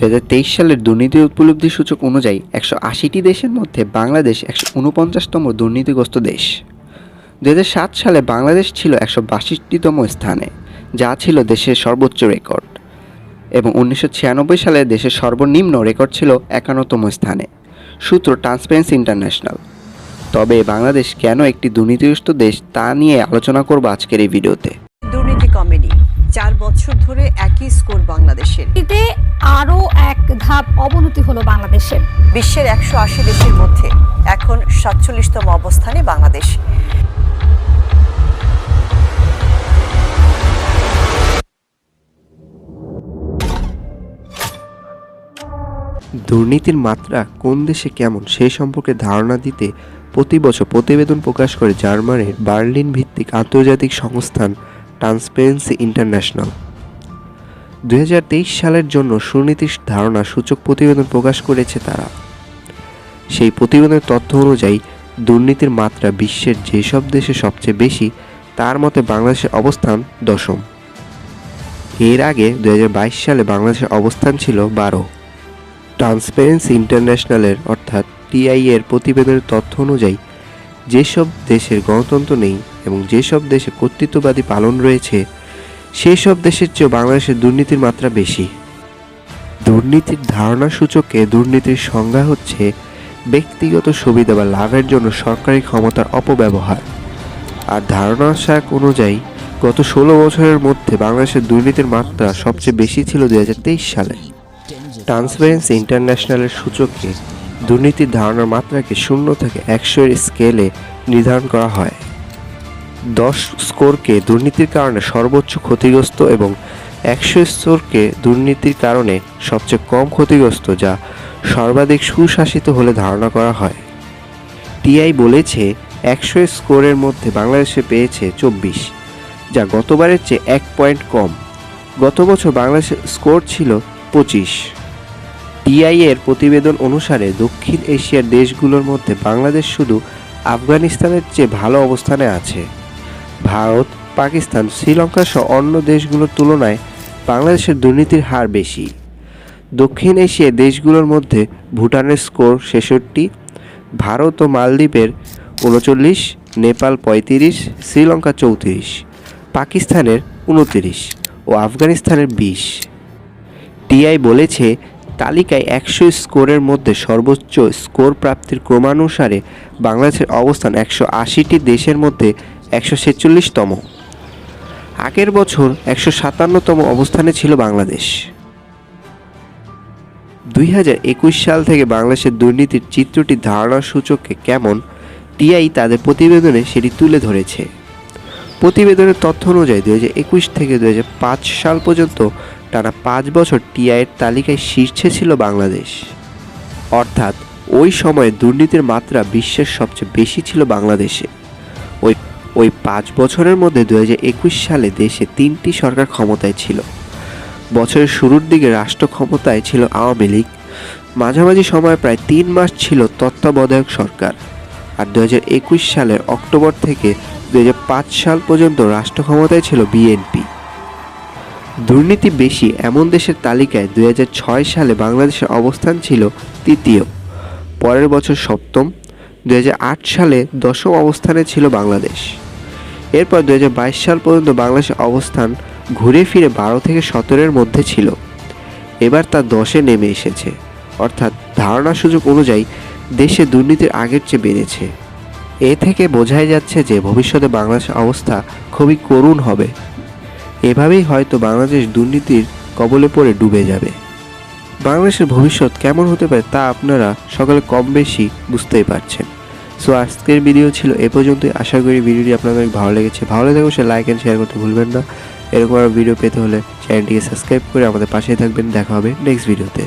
দু হাজার তেইশ সালের দুর্নীতি উপলব্ধি সূচক অনুযায়ী একশো আশিটি দেশের মধ্যে বাংলাদেশ একশো উনপঞ্চাশতম দুর্নীতিগ্রস্ত দেশ। দু সালে বাংলাদেশ ছিল একশো বাষট্টিতম স্থানে, যা ছিল দেশের সর্বোচ্চ রেকর্ড। এবং উনিশশো ছিয়ানব্বই সালে দেশের সর্বনিম্ন রেকর্ড ছিল একান্নতম স্থানে, সূত্র ট্রান্সপারেন্সি ইন্টারন্যাশনাল তবে বাংলাদেশ কেন একটি দুর্নীতিগ্রস্ত দেশ তা নিয়ে আলোচনা করব আজকের এই ভিডিওতে। দুর্নীতি কমেডি। চার বছর ধরে একই স্কোর বাংলাদেশের। এতে আরও এক ধাপ অবনতি হলো বাংলাদেশের। বিশ্বের একশো আশি দেশের মধ্যে এখন সাতচল্লিশতম অবস্থানে বাংলাদেশ। দুর্নীতির মাত্রা কোন দেশে কেমন সে সম্পর্কে ধারণা দিতে প্রতি বছর প্রতিবেদন প্রকাশ করে জার্মানির বার্লিন ভিত্তিক আন্তর্জাতিক সংস্থান ট্রান্সপারেন্সি ইন্টারন্যাশনাল দু হাজার তেইশ সালের জন্য সুনীতির ধারণা সূচক প্রতিবেদন প্রকাশ করেছে তারা। সেই প্রতিবেদনের তথ্য অনুযায়ী, দুর্নীতির মাত্রা বিশ্বের যেসব দেশে সবচেয়ে বেশি, তার মতে বাংলাদেশের অবস্থান দশম। এর আগে দু হাজার বাইশ সালে বাংলাদেশের অবস্থান ছিল বারো। ট্রান্সপারেন্সি ইন্টারন্যাশনালের অর্থাৎ টিআই এর প্রতিবেদনের তথ্য অনুযায়ী, যেসব দেশের গণতন্ত্র নেই এবং যেসব দেশে কর্তৃত্ববাদী পালন রয়েছে সেই সব দেশের চেয়েও বাংলাদেশের দুর্নীতির মাত্রা বেশি। দুর্নীতির ধারণা সূচকে দুর্নীতির সংজ্ঞা হচ্ছে ব্যক্তিগত সুবিধা বা লাভের জন্য সরকারি ক্ষমতার অপব্যবহার। আর ধারণা শাক অনুযায়ী, গত ষোলো বছরের মধ্যে বাংলাদেশের দুর্নীতির মাত্রা সবচেয়ে বেশি ছিল দুই হাজার তেইশ সালে। ট্রান্সপারেন্সি ইন্টারন্যাশনালের সূচকে দুর্নীতির ধারণার মাত্রাকে শূন্য থেকে একশো এর স্কেলে নির্ধারণ করা হয়। দশ স্কোরকে দুর্নীতির কারণে সর্বোচ্চ ক্ষতিগ্রস্ত এবং একশো স্কোরকে দুর্নীতির কারণে সবচেয়ে কম ক্ষতিগ্রস্ত, যা সর্বাধিক সুশাসিত হলে ধারণা করা হয়। টিআই বলেছে, একশো স্কোরের মধ্যে বাংলাদেশে পেয়েছে চব্বিশ, যা গতবারের চেয়ে এক পয়েন্ট কম। গত বছর বাংলাদেশের স্কোর ছিল পঁচিশ। টিআই এর প্রতিবেদন অনুসারে, দক্ষিণ এশিয়ার দেশগুলোর মধ্যে বাংলাদেশ শুধু আফগানিস্তানের চেয়ে ভালো অবস্থানে আছে। ভারত, পাকিস্তান, শ্রীলঙ্কা সহ অন্য দেশগুলোর তুলনায় বাংলাদেশের দুর্নীতির হার বেশি। দক্ষিণ এশিয়ার দেশগুলোর মধ্যে ভুটানের স্কোর ছেষট্টি, ভারত ও মালদ্বীপের উনচল্লিশ, নেপাল পঁয়ত্রিশ, শ্রীলঙ্কা চৌত্রিশ, পাকিস্তানের উনতিরিশ ও আফগানিস্তানের বিশ। টিআই বলেছে, তালিকায় একশো স্কোরের মধ্যে সর্বোচ্চ স্কোর প্রাপ্তির ক্রমানুসারে বাংলাদেশের অবস্থান একশো আশিটি দেশের মধ্যে একশো ছেচল্লিশতম। আগের বছর একশো সাতান্নতম অবস্থানে ছিল বাংলাদেশ। দুই হাজার একুশ সাল থেকে বাংলাদেশের দুর্নীতির চিত্রটি ধারণা সূচকে কেমন, টিআই তাদের প্রতিবেদনে সেটি তুলে ধরেছে। প্রতিবেদনের তথ্য অনুযায়ী দু একুশ থেকে দু পাঁচ সাল পর্যন্ত টানা পাঁচ বছর টিআইয়ের তালিকায় শীর্ষে ছিল বাংলাদেশ। অর্থাৎ ওই সময়ে দুর্নীতির মাত্রা বিশ্বের সবচেয়ে বেশি ছিল বাংলাদেশে। ওই পাঁচ বছরের মধ্যে দু হাজার একুশ সালে দেশে তিনটি সরকার ক্ষমতায় ছিল। বছরের শুরুর দিকে রাষ্ট্র ক্ষমতায় ছিল আওয়ামী লীগ। মাঝামাঝি সময়ে প্রায় তিন মাস ছিল তত্ত্বাবধায়ক সরকার। আর দু হাজার একুশ সালের অক্টোবর থেকে দু হাজার পাঁচ সাল পর্যন্ত রাষ্ট্র ক্ষমতায় ছিল বিএনপি। দুর্নীতি বেশি এমন দেশের তালিকায় ছয় সালে বাংলাদেশের অবস্থান ছিল তৃতীয়। পরের বছর সপ্তম। দুই হাজার আট সালে দশম অবস্থানে ছিল বাংলাদেশ। এরপর দু হাজার বাইশ সাল পর্যন্ত বাংলাদেশের অবস্থান ঘুরে ফিরে বারো থেকে সতেরোর মধ্যে ছিল। এবার তা দশে নেমে এসেছে। অর্থাৎ ধারণা সুযোগ অনুযায়ী দেশে দুর্নীতির আগের চেয়ে বেড়েছে। এ থেকে বোঝাই যাচ্ছে যে ভবিষ্যতে বাংলাদেশের অবস্থা খুবই করুণ হবে। এভাবেই হয়তো বাংলাদেশ দুর্নীতির কবলে পড়ে ডুবে যাবে। বাংলাদেশের ভবিষ্যৎ কেমন হতে পারে তা আপনারা সকলে কম বেশি বুঝতেই পারছেন। সো আজকের ভিডিও ছিল এ পর্যন্তই। আশা করি ভিডিওটি আপনাদের ভালো লেগেছে। ভালো লেগে অবশ্যই লাইক অ্যান্ড শেয়ার করতে ভুলবেন না। এরকম আরও ভিডিও পেতে হলে চ্যানেলটিকে সাবস্ক্রাইব করে আমাদের পাশেই থাকবেন। দেখা হবে নেক্সট ভিডিওতে